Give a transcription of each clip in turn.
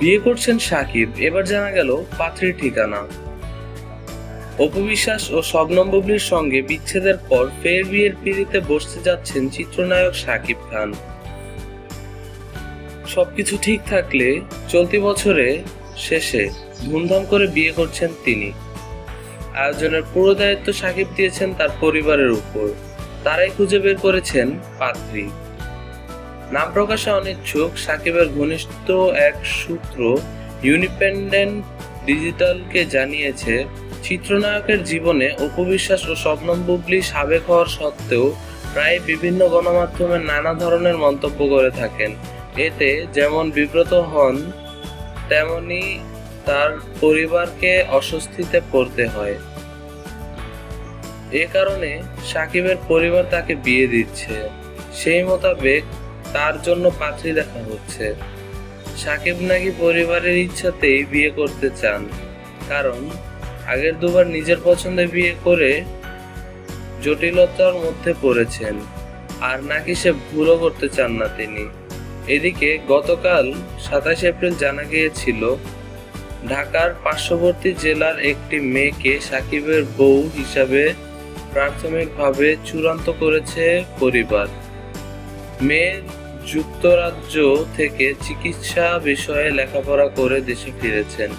বিয়ে করছেন সাকিব। এবার জানা গেল পাত্রীর ঠিকানা। অপবিশ্বাস ও শবনম সঙ্গে বিচ্ছেদের পর ফের বিয়ের পিড়িতে বসতে যাচ্ছেন চিত্রনায়ক সাকিব খান। সবকিছু ঠিক থাকলে চলতি বছরে শেষে ধুমধাম করে বিয়ে করছেন তিনি। আয়োজনের পুরো দায়িত্ব সাকিব দিয়েছেন তার পরিবারের উপর। তারাই খুঁজে বের করেছেন পাত্রী। নাম প্রকাশে অনিচ্ছুক, সাকিবের ঘনিষ্ঠ এক সূত্র ইউনিপেন্ডেন্ট ডিজিটালকে জানিয়েছে, চিত্রনায়কের জীবনে অপবিশ্বাস ও স্বপ্নম বুবলি সাবেক হওয়ার সত্ত্বেও প্রায় বিভিন্ন গণমাধ্যমে নানা ধরনের মন্তব্য করে থাকেন। এতে যেমন বিব্রত হন, তেমনি তার পরিবারকে অস্বস্তিতে পড়তে হয়। এ কারণে সাকিবের পরিবার তাকে বিয়ে দিচ্ছে। সেই মোতাবেক তার জন্য পাত্রী দেখা হচ্ছে। সাকিব নাকি পরিবারের ইচ্ছাতেই বিয়ে করতে চান, কারণ আগের দুবার নিজের পছন্দে বিয়ে করে জটিলতার মধ্যে পড়েছেন, আর নাকি সে ভুলও করতে চান না তিনি। এদিকে গতকাল সাতাশ এপ্রিল জানা গিয়েছিল, ঢাকার পার্শ্ববর্তী জেলার একটি মেয়েকে সাকিবের বউ হিসাবে প্রাথমিকভাবে চূড়ান্ত করেছে পরিবার। মেয়ে যুক্তরাজ্য থেকে চিকিৎসা বিষয়ে লেখাপড়া করে দেশে ফিরেছেন।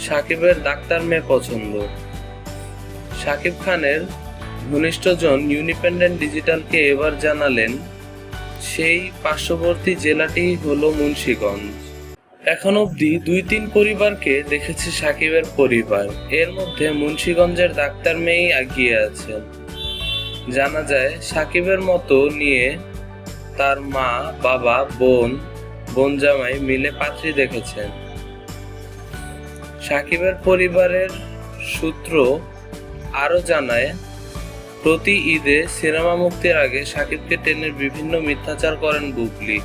সাকিবের ডাক্তার মেয়ে পছন্দ। সাকিব খানের ঘনিষ্ঠজন ইউনিপেন্ডেন্ট ডিজিটালকে এবার জানালেন, সেই পার্শ্ববর্তী জেলাটি হলো মুন্সীগঞ্জ। এখন অবধি দুই তিন পরিবারকে দেখেছে সাকিবের পরিবার। এর মধ্যে মুন্সিগঞ্জের ডাক্তার মেয়েই এগিয়ে আছেন জানা যায়, সাকিবের মতো নিয়ে তার মা, বাবা, বোন বোন জামাই মিলে পাত্রী দেখেছেন। সাকিবের পরিবারের সূত্র আরও জানায়, প্রতি ঈদে সিনেমা মুক্তির আগে সাকিবকে টেনে বিভিন্ন মিথ্যাচার করেন বুবলি।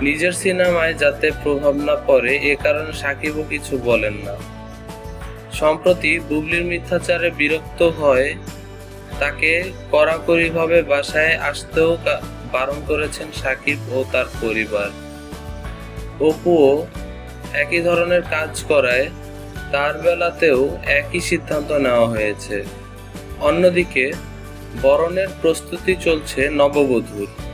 নিজের সিনেমায় যাতে প্রভাব না পড়ে, এ কারণে সাকিবও কিছু বলেন না। সম্প্রতি বুবলির মিথ্যাচারে বিরক্ত হয় তাকে কড়াকড়িভাবে বাসায় আসতেও বারণ করেছেন সাকিব ও তার পরিবার। অপুও একই ধরনের কাজ করায়, তার বেলাতেও একই সিদ্ধান্ত নেওয়া হয়েছে। অন্যদিকে, বরণের প্রস্তুতি চলছে নববধূর।